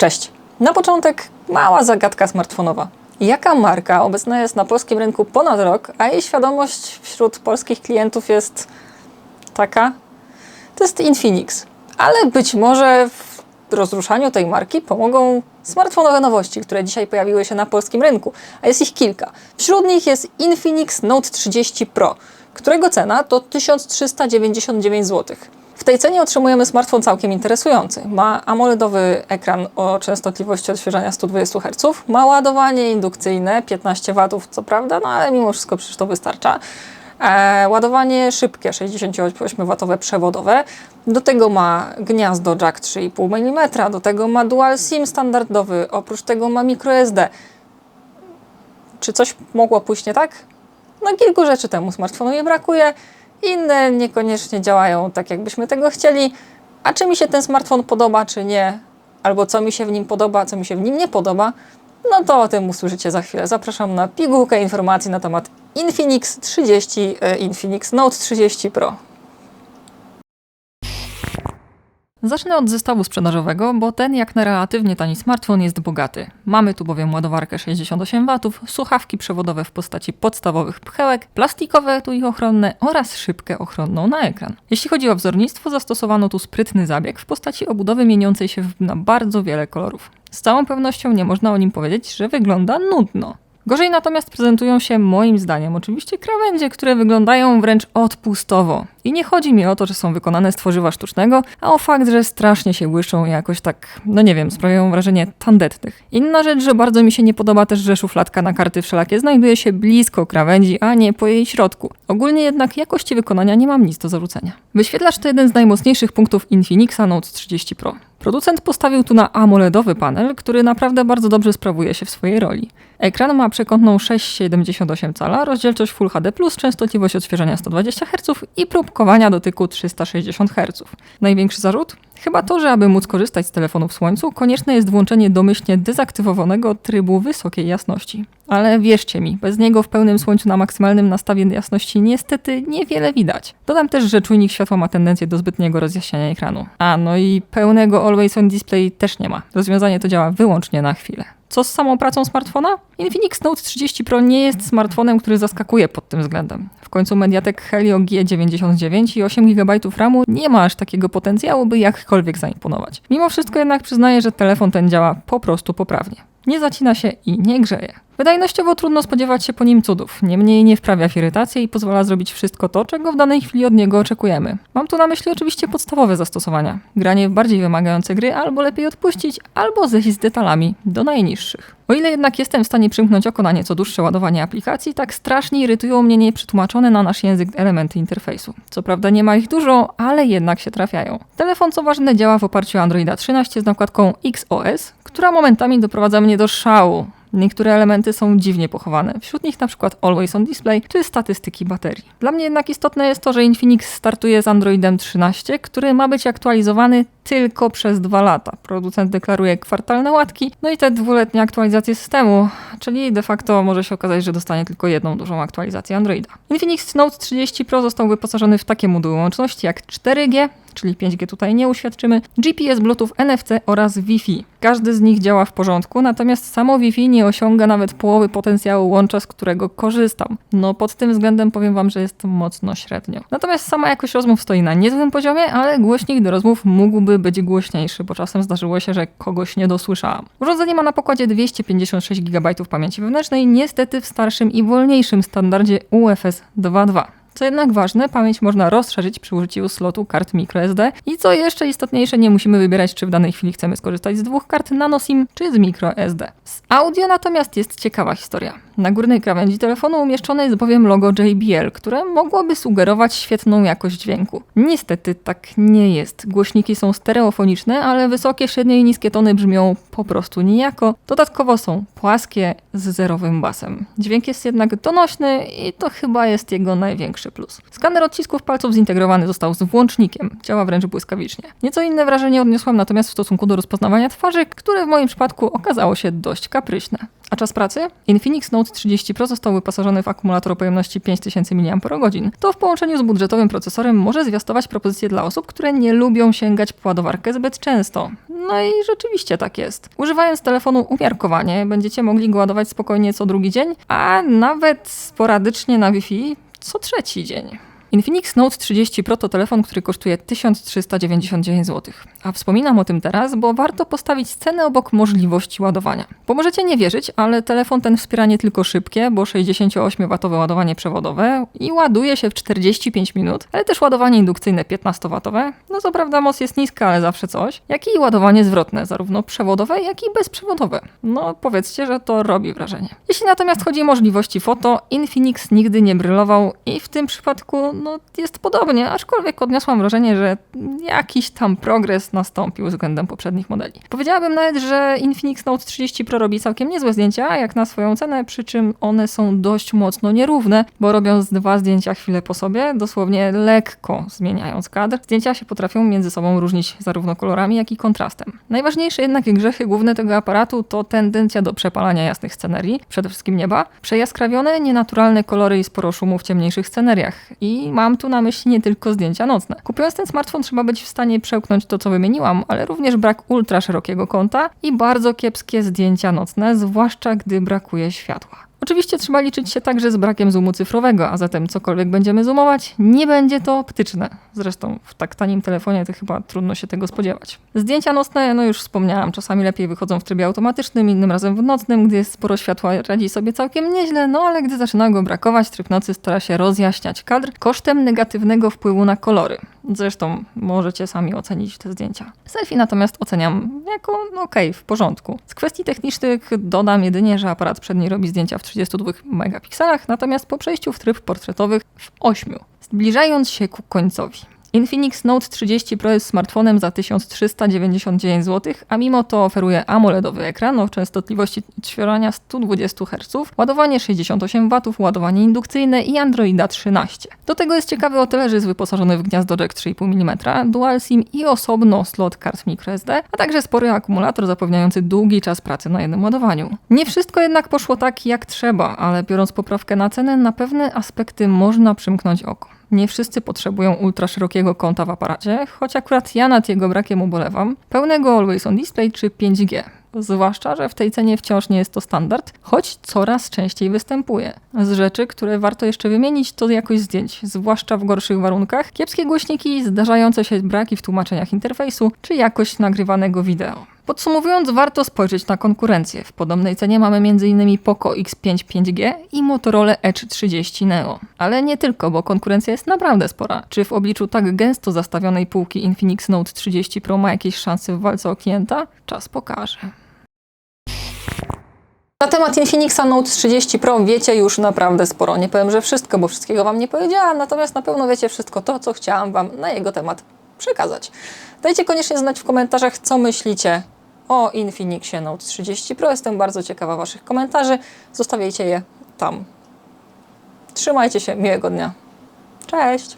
Cześć. Na początek mała zagadka smartfonowa. Jaka marka obecna jest na polskim rynku ponad rok, a jej świadomość wśród polskich klientów jest taka? To jest Infinix. Ale być może w rozruszaniu tej marki pomogą smartfonowe nowości, które dzisiaj pojawiły się na polskim rynku, a jest ich kilka. Wśród nich jest Infinix Note 30 Pro, którego cena to 1399 zł. W tej cenie otrzymujemy smartfon całkiem interesujący. Ma AMOLEDowy ekran o częstotliwości odświeżania 120 Hz, ma ładowanie indukcyjne 15 W, co prawda, no ale mimo wszystko przecież to wystarcza. E, ładowanie szybkie 68W przewodowe. Do tego ma gniazdo jack 3,5 mm, do tego ma dual SIM standardowy, oprócz tego ma microSD. Czy coś mogło pójść nie tak? No kilku rzeczy temu smartfonu nie brakuje, inne niekoniecznie działają tak, jakbyśmy tego chcieli. A czy mi się ten smartfon podoba, czy nie, albo co mi się w nim podoba, co mi się w nim nie podoba, no to o tym usłyszycie za chwilę. Zapraszam na pigułkę informacji na temat Infinix 30, e, Infinix Note 30 Pro. Zacznę od zestawu sprzedażowego, bo ten jak na relatywnie tani smartfon jest bogaty. Mamy tu bowiem ładowarkę 68W, słuchawki przewodowe w postaci podstawowych pchełek, plastikowe etui ochronne oraz szybkę ochronną na ekran. Jeśli chodzi o wzornictwo, zastosowano tu sprytny zabieg w postaci obudowy mieniącej się na bardzo wiele kolorów. Z całą pewnością nie można o nim powiedzieć, że wygląda nudno. Gorzej natomiast prezentują się moim zdaniem oczywiście krawędzie, które wyglądają wręcz odpustowo. I nie chodzi mi o to, że są wykonane z tworzywa sztucznego, a o fakt, że strasznie się błyszczą i jakoś tak, no nie wiem, sprawiają wrażenie tandetnych. Inna rzecz, że bardzo mi się nie podoba też, że szufladka na karty wszelakie znajduje się blisko krawędzi, a nie po jej środku. Ogólnie jednak jakości wykonania nie mam nic do zarzucenia. Wyświetlacz to jeden z najmocniejszych punktów Infinixa Note 30 Pro. Producent postawił tu na AMOLEDowy panel, który naprawdę bardzo dobrze sprawuje się w swojej roli. Ekran ma przekątną 6,78 cala, rozdzielczość Full HD+, częstotliwość odświeżania 120 Hz i próbkowania dotyku 360 Hz. Największy zarzut? Chyba to, że aby móc korzystać z telefonu w słońcu, konieczne jest włączenie domyślnie dezaktywowanego trybu wysokiej jasności. Ale wierzcie mi, bez niego w pełnym słońcu na maksymalnym nastawie jasności niestety niewiele widać. Dodam też, że czujnik światła ma tendencję do zbytniego rozjaśniania ekranu. A, no i pełnego Always On Display też nie ma. Rozwiązanie to działa wyłącznie na chwilę. Co z samą pracą smartfona? Infinix Note 30 Pro nie jest smartfonem, który zaskakuje pod tym względem. W końcu Mediatek Helio G99 i 8 GB RAMu nie ma aż takiego potencjału, by jakkolwiek zaimponować. Mimo wszystko jednak przyznaję, że telefon ten działa po prostu poprawnie. Nie zacina się i nie grzeje. Wydajnościowo trudno spodziewać się po nim cudów, niemniej nie wprawia w irytację i pozwala zrobić wszystko to, czego w danej chwili od niego oczekujemy. Mam tu na myśli oczywiście podstawowe zastosowania. Granie w bardziej wymagające gry albo lepiej odpuścić, albo zejść z detalami do najniższych. O ile jednak jestem w stanie przymknąć oko na nieco dłuższe ładowanie aplikacji, tak strasznie irytują mnie nieprzetłumaczone na nasz język elementy interfejsu. Co prawda nie ma ich dużo, ale jednak się trafiają. Telefon co ważne działa w oparciu o Androida 13 z nakładką XOS, która momentami doprowadza mnie do szału. Niektóre elementy są dziwnie pochowane, wśród nich przykład Always on Display czy statystyki baterii. Dla mnie jednak istotne jest to, że Infinix startuje z Androidem 13, który ma być aktualizowany tylko przez dwa lata. Producent deklaruje kwartalne łatki, no i te dwuletnie aktualizacje systemu, czyli de facto może się okazać, że dostanie tylko jedną dużą aktualizację Androida. Infinix Note 30 Pro został wyposażony w takie moduły łączności jak 4G, czyli 5G tutaj nie uświadczymy, GPS, Bluetooth, NFC oraz Wi-Fi. Każdy z nich działa w porządku, natomiast samo Wi-Fi nie osiąga nawet połowy potencjału łącza, z którego korzystam. No pod tym względem powiem wam, że jest mocno średnio. Natomiast sama jakość rozmów stoi na niezłym poziomie, ale głośnik do rozmów mógłby być głośniejszy, bo czasem zdarzyło się, że kogoś nie dosłyszałam. Urządzenie ma na pokładzie 256 GB pamięci wewnętrznej, niestety w starszym i wolniejszym standardzie UFS 2.2. Co jednak ważne, pamięć można rozszerzyć przy użyciu slotu kart microSD i co jeszcze istotniejsze, nie musimy wybierać, czy w danej chwili chcemy skorzystać z dwóch kart nanoSIM czy z microSD. Z audio natomiast jest ciekawa historia. Na górnej krawędzi telefonu umieszczone jest bowiem logo JBL, które mogłoby sugerować świetną jakość dźwięku. Niestety tak nie jest. Głośniki są stereofoniczne, ale wysokie, średnie i niskie tony brzmią po prostu nijako. Dodatkowo są płaskie z zerowym basem. Dźwięk jest jednak donośny i to chyba jest jego największy plus. Skaner odcisków palców zintegrowany został z włącznikiem. Działa wręcz błyskawicznie. Nieco inne wrażenie odniosłam natomiast w stosunku do rozpoznawania twarzy, które w moim przypadku okazało się dość kapryśne. A czas pracy? Infinix Note 30 Pro został wyposażony w akumulator o pojemności 5000 mAh. To w połączeniu z budżetowym procesorem może zwiastować propozycje dla osób, które nie lubią sięgać po ładowarkę zbyt często. No i rzeczywiście tak jest. Używając telefonu umiarkowanie, będziecie mogli go ładować spokojnie co drugi dzień, a nawet sporadycznie na Wi-Fi co trzeci dzień. Infinix Note 30 Pro to telefon, który kosztuje 1399 zł. A wspominam o tym teraz, bo warto postawić cenę obok możliwości ładowania. Bo możecie nie wierzyć, ale telefon ten wspiera nie tylko szybkie, bo 68W ładowanie przewodowe i ładuje się w 45 minut, ale też ładowanie indukcyjne 15W. No co prawda moc jest niska, ale zawsze coś. Jak i ładowanie zwrotne, zarówno przewodowe, jak i bezprzewodowe. No powiedzcie, że to robi wrażenie. Jeśli natomiast chodzi o możliwości foto, Infinix nigdy nie brylował i w tym przypadku no, jest podobnie, aczkolwiek odniosłam wrażenie, że jakiś tam progres nastąpił względem poprzednich modeli. Powiedziałabym nawet, że Infinix Note 30 Pro robi całkiem niezłe zdjęcia, jak na swoją cenę, przy czym one są dość mocno nierówne, bo robią z dwa zdjęcia chwilę po sobie, dosłownie lekko zmieniając kadr. Zdjęcia się potrafią między sobą różnić zarówno kolorami, jak i kontrastem. Najważniejsze jednak grzechy główne tego aparatu to tendencja do przepalania jasnych scenerii, przede wszystkim nieba, przejaskrawione, nienaturalne kolory i sporo szumu w ciemniejszych sceneriach. I mam tu na myśli nie tylko zdjęcia nocne. Kupując ten smartfon trzeba być w stanie przełknąć to, co wymieniłam, ale również brak ultra szerokiego kąta i bardzo kiepskie zdjęcia nocne, zwłaszcza gdy brakuje światła. Oczywiście trzeba liczyć się także z brakiem zoomu cyfrowego, a zatem cokolwiek będziemy zoomować, nie będzie to optyczne. Zresztą w tak tanim telefonie to chyba trudno się tego spodziewać. Zdjęcia nocne, no już wspomniałam, czasami lepiej wychodzą w trybie automatycznym, innym razem w nocnym, gdy jest sporo światła, radzi sobie całkiem nieźle, no ale gdy zaczyna go brakować, tryb nocy stara się rozjaśniać kadr kosztem negatywnego wpływu na kolory. Zresztą możecie sami ocenić te zdjęcia. Selfie natomiast oceniam jako no okej, w porządku. Z kwestii technicznych dodam jedynie, że aparat przedni robi zdjęcia w 32 megapikselach, natomiast po przejściu w tryb portretowy w 8. Zbliżając się ku końcowi. Infinix Note 30 Pro jest smartfonem za 1399 zł, a mimo to oferuje AMOLEDowy ekran o częstotliwości odświeżania 120 Hz, ładowanie 68 W, ładowanie indukcyjne i Androida 13. Do tego jest ciekawy o tyle, że jest wyposażony w gniazdo jack 3,5 mm, dual SIM i osobno slot kart microSD, a także spory akumulator zapewniający długi czas pracy na jednym ładowaniu. Nie wszystko jednak poszło tak jak trzeba, ale biorąc poprawkę na cenę, na pewne aspekty można przymknąć oko. Nie wszyscy potrzebują ultra szerokiego kąta w aparacie, choć akurat ja nad jego brakiem ubolewam. Pełnego Always On Display czy 5G. Zwłaszcza, że w tej cenie wciąż nie jest to standard, choć coraz częściej występuje. Z rzeczy, które warto jeszcze wymienić, to jakość zdjęć, zwłaszcza w gorszych warunkach, kiepskie głośniki, zdarzające się braki w tłumaczeniach interfejsu, czy jakość nagrywanego wideo. Podsumowując, warto spojrzeć na konkurencję. W podobnej cenie mamy m.in. Poco X5 5G i Motorola Edge 30 Neo. Ale nie tylko, bo konkurencja jest naprawdę spora. Czy w obliczu tak gęsto zastawionej półki Infinix Note 30 Pro ma jakieś szanse w walce o klienta? Czas pokaże. Na temat Infinixa Note 30 Pro wiecie już naprawdę sporo. Nie powiem, że wszystko, bo wszystkiego Wam nie powiedziałam, natomiast na pewno wiecie wszystko to, co chciałam Wam na jego temat przekazać. Dajcie koniecznie znać w komentarzach, co myślicie o Infinixie Note 30 Pro. Jestem bardzo ciekawa Waszych komentarzy. Zostawiajcie je tam. Trzymajcie się, miłego dnia. Cześć!